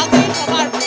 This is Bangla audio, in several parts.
来自于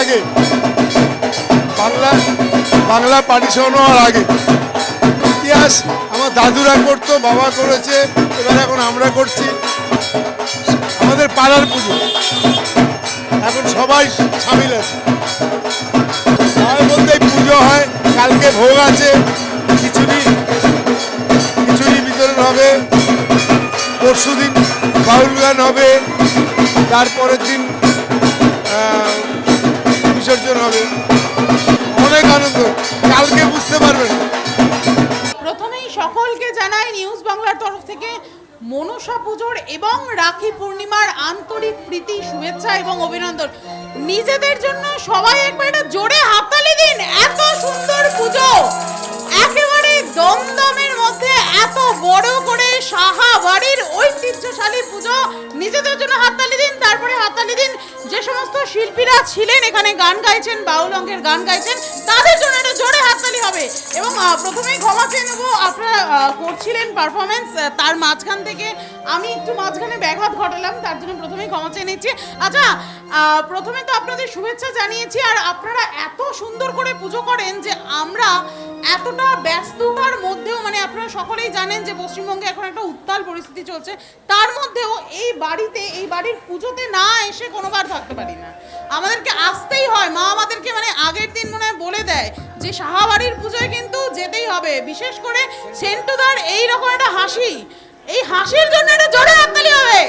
আগে, বাংলা বাংলা পার্টিশন হওয়ার আগে। ইতিহাস আমার দাদুরা করতো, বাবা করেছে, এবার এখন আমরা করছি। আমাদের পাড়ার পুজো। এখন সবাই সামিল আছে। সবাই বলতে পুজো হয়, কালকে ভোগ আছে, খিচুড়ি। খিচুড়ি বিতরণ হবে পরশু দিন বাউল গান হবে, তারপরের দিন বিসর্জন হবে। অনেক আনন্দ। কালকে বুঝতে পারবেন। প্রথমেই সকলকে জানাই নিউজ বাংলার তরফ থেকে মনসা পুজোর এবং রাখি পূর্ণিমার আন্তরিক প্রীতি, শুভেচ্ছা এবং অভিনন্দন। নিজেদের জন্য সবাই একবার একটা জোরে হাততালি দিন। এত সুন্দর পুজো। একেবারে দমদমের মধ্যে এত বড় করে সাহা বাড়ির ঐতিহ্যশালী পুজো। নিজেদের জন্য হাততালি দিন, তারপরে হাততালি দিন। যে সমস্ত শিল্পীরা ছিলেন, এখানে গান গাইছেন বাউল অঙ্কের গান গাইছেন, তাদের জন্য একটা জোরে হাততালি হবে। এবং প্রথমেই ক্ষমা চেয়ে নেব, আপনারা করছিলেন পারফরমেন্স তার মাঝখান থেকে আমি একটু মাঝখানে ব্যাঘাত ঘটালাম, তার জন্য প্রথমেই ক্ষমা চেয়ে নিচ্ছি। আচ্ছা প্রথমে তো আপনাদের শুভেচ্ছা জানিয়েছি, আর আপনারা এত সুন্দর করে পুজো করেন যে আমরা এতটা ব্যস্ততার মধ্যেও মানে আপনারা সকলেই জানেন যে পশ্চিমবঙ্গে এখন একটা উত্তাল পরিস্থিতি চলছে, তার মধ্যেও এই বাড়িতে, এই বাড়ির পুজোতে না এসে কোনোবার থাকতে পারি না। আমাদেরকে আসতেই হয়, মা আমাদেরকে মানে আগের দিন মনে হয় বলে দেয় যে সাহাবাড়ির পুজোয় কিন্তু যেতেই হবে, বিশেষ করে সেন্টুদার এই রকম একটা হাসি। এই হাসির জন্য একটা জোরে হাততালি হবে।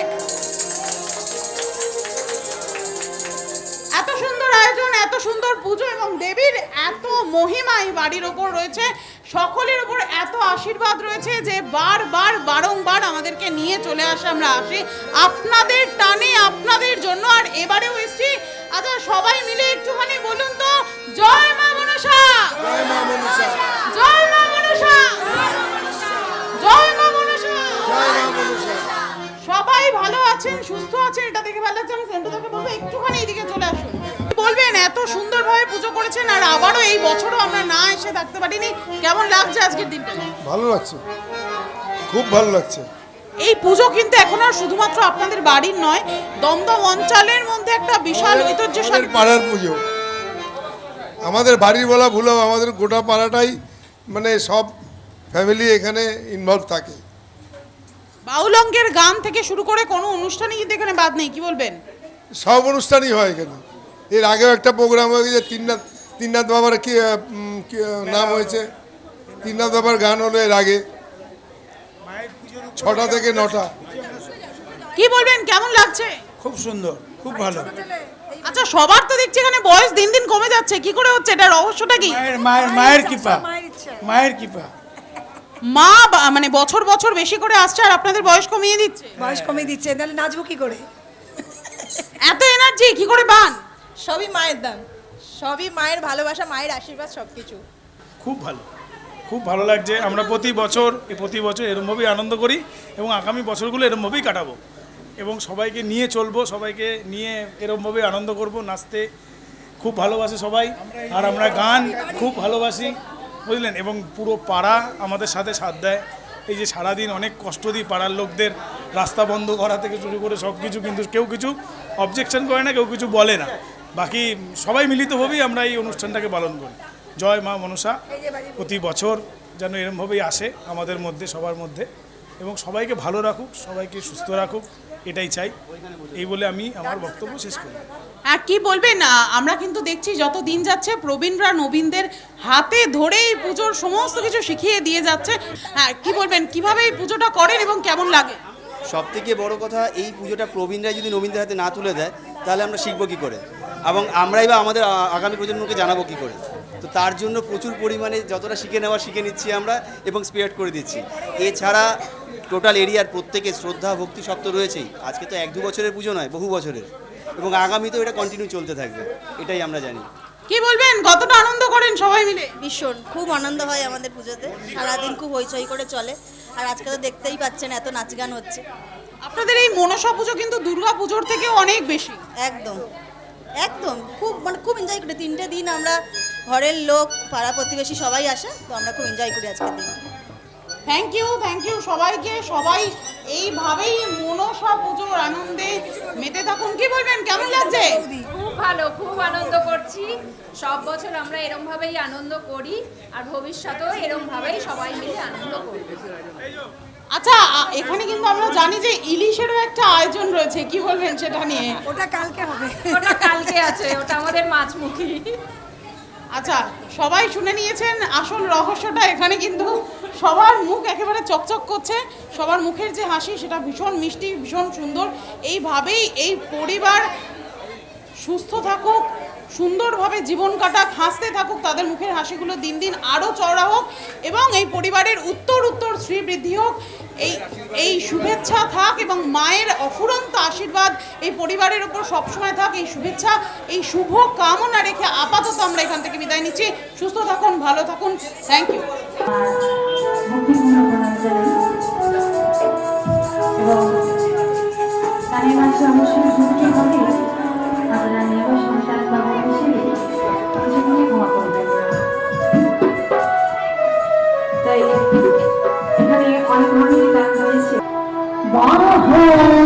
এত সুন্দর আয়োজন, এত সুন্দর পুজো এবং এত মহিমা এই বাড়ির ওপর রয়েছে। সকলের ওপর এত আশীর্বাদ রয়েছে যে বারবার বারংবার আমাদেরকে নিয়ে চলে আসে আমরা আসি। আপনাদের টানে আপনাদের জন্য। আর এবারেও এসছি। আচ্ছা সবাই মিলে একটুখানি বলুন তো জয় মা মনসা। জয় মা মনসা। জয় মা মনসা। জয় মা মনসা। জয় মা মনসা। সবাই ভালো আছেন সুস্থ আছেন? এটা দেখে ভালো লাগছে। আমি সেন্টুদাকে বলব একটুখানি এদিকে চলে আসুন। বলবেন এত সুন্দরভাবে পুজো করেছেন আর আবারও এই বছরও আমরা না এসে থাকতে পারিনি। কেমন লাগছে আজকের দিনটা? ভালো লাগছে। খুব ভালো লাগছে। এই পুজো কিন্তু এখন আর শুধুমাত্র আপনাদের বাড়ির নয় দমদম অঞ্চলের মধ্যে একটা বিশাল ঐতিহ্যশালী পাড়ার পুজো। আমাদের বাড়ির বলা ভুল আমাদের গোটা পাড়াটাই মানে সব ফ্যামিলি এখানে ইনভলভ থাকে। বাউল অঙ্কের গান থেকে শুরু করে কোনো অনুষ্ঠানই কিন্তু এখানে বাদ নেই কি বলবেন? সব অনুষ্ঠানই হয় এখানে। এর আগেও একটা প্রোগ্রাম হয়ে গেছে তিননাথ তিননাথ বাবার কি নাম হয়েছে। তিননাথ বাবার গান হলো এর আগে। ছটা থেকে নটা। কি বলবেন? কেমন লাগছে? খুব সুন্দর খুব ভালো। আচ্ছা সবার তো দেখছি এখানে বয়স দিন দিন কমে যাচ্ছে। কি করে হচ্ছে? এটা রহস্যটা কি? মায়ের মায়ের মায়ের কৃপা। মায়ের কৃপা। মা বা- মানে বছর বছর বেশি করে আসছে আর আপনাদের বয়স কমিয়ে দিচ্ছে। বয়স কমিয়ে দিচ্ছে তাহলে নাচবো কি করে? এত এনার্জি কি করে পান সবই মায়ের দান। সবই মায়ের ভালোবাসা, মায়ের আশীর্বাদ সব কিছু খুব ভালো। খুব ভালো লাগছে। আমরা প্রতি বছর প্রতি বছর এরমভাবেই আনন্দ করি এবং আগামী বছরগুলো এরমভাবেই কাটাবো এবং সবাইকে নিয়ে চলবো, সবাইকে নিয়ে এরমভাবে আনন্দ করব, নাচতে। খুব ভালোবাসে সবাই। আর আমরা গান খুব ভালোবাসি, বুঝলেন? এবং পুরো পাড়া আমাদের সাথে সাথ দেয়। এই যে সারাদিন অনেক কষ্ট দিই পাড়ার লোকদের, রাস্তা বন্ধ করা থেকে শুরু করে সব কিছু কিন্তু কেউ কিছু অবজেকশন করে না, কেউ কিছু বলে না। বাকি সবাই মিলিতভাবেই আমরা এই অনুষ্ঠানটাকে পালন করি। জয় মা মনসা প্রতি বছর যেন এরমভাবেই আসে আমাদের মধ্যে সবার মধ্যে। এবং সবাইকে ভালো রাখুক সবাইকে সুস্থ রাখুক এটাই চাই। এই বলে আমি আমার বক্তব্য শেষ করি। আর কি বলবেন আমরা কিন্তু দেখছি যত দিন যাচ্ছে প্রবীণরা নবীনদের হাতে ধরে এই পুজোর সমস্ত কিছু শিখিয়ে দিয়ে যাচ্ছে। হ্যাঁ কি বলবেন? কীভাবে এই পুজোটা করেন এবং কেমন লাগে? সব থেকে বড় কথা এই পুজোটা প্রবীণরা যদি নবীনদের হাতে না তুলে দেয় তাহলে আমরা শিখব কী করে? এবং আমরাই বা আমাদের আগামী প্রজন্মকে জানাব কী করে। তো তার জন্য প্রচুর পরিমাণে যতটা শিখে নেওয়া শিখে নিচ্ছি আমরা এবং স্প্রেড করে দিচ্ছি। এছাড়া টোটাল এরিয়ার প্রত্যেকে শ্রদ্ধা ভক্তি সব তো রয়েছেই। আজকে তো এক দু বছরের পুজো নয় বহু বছরের। এবং আগামীতেও এটা কন্টিনিউ চলতে থাকবে এটাই আমরা জানি। কি বলবেন? কতটা আনন্দ করেন সবাই মিলে? ভীষণ খুব আনন্দ হয় আমাদের পুজোতে। সারাদিন খুব হইচই করে চলে। আর আজকে তো দেখতেই পাচ্ছেন এত নাচ গান হচ্ছে। আপনাদের এই মনসা পুজো কিন্তু দুর্গা পুজোর থেকে অনেক বেশি। একদম। একদম খুব মানে খুব এনজয় করি। তিনটে দিন আমরা ঘরের লোক পাড়া প্রতিবেশী সবাই আসে তো আমরা খুব এনজয় করি আজকের দিন। থ্যাংক ইউ থ্যাংক ইউ সবাইকে সবাই এইভাবেই মনসা পুজোর আনন্দে মেতে থাকুন। কি বলবেন? কেমন লাগছে? ভালো খুব আনন্দ করছি। সব বছর আমরা এরম ভাবেই আনন্দ করি আর ভবিষ্যতেও এরম ভাবেই সবাই মিলে আনন্দ করব। আচ্ছা এখানে কিন্তু আমরা জানি যে ইলিশেরও একটা আয়োজন রয়েছে। কি বলবেন সেটা নিয়ে? ওটা কালকে হবে। ওটা কালকে আছে ওটা আমাদের মাছমুখী। আচ্ছা সবাই শুনে নিয়েছেন আসল রহস্যটা। এখানে কিন্তু সবার মুখ একেবারে চকচক করছে। সবার মুখের যে হাসি সেটা ভীষণ মিষ্টি ভীষণ সুন্দর। এইভাবেই এই পরিবার সুস্থ থাকুক, সুন্দরভাবে জীবন কাটাক, হাসতে থাকুক, তাদের মুখের হাসিগুলো দিন দিন আরও চড়া হোক এবং এই পরিবারের উত্তর উত্তর শ্রীবৃদ্ধি হোক। এই এই শুভেচ্ছা থাক এবং মায়ের অফুরন্ত আশীর্বাদ এই পরিবারের ওপর সবসময় থাক, এই শুভেচ্ছা, এই শুভ কামনা রেখে আপাতত আমরা এখান থেকে বিদায় নিচ্ছি। সুস্থ থাকুন, ভালো থাকুন। থ্যাংক ইউ এবং আপনারা নির্ভর সন্তান বাবা হিসেবে কিছুক্ষণই ক্ষমা করবেন তাই এখানে অনেক ধরনের গান রয়েছে। বাহুলে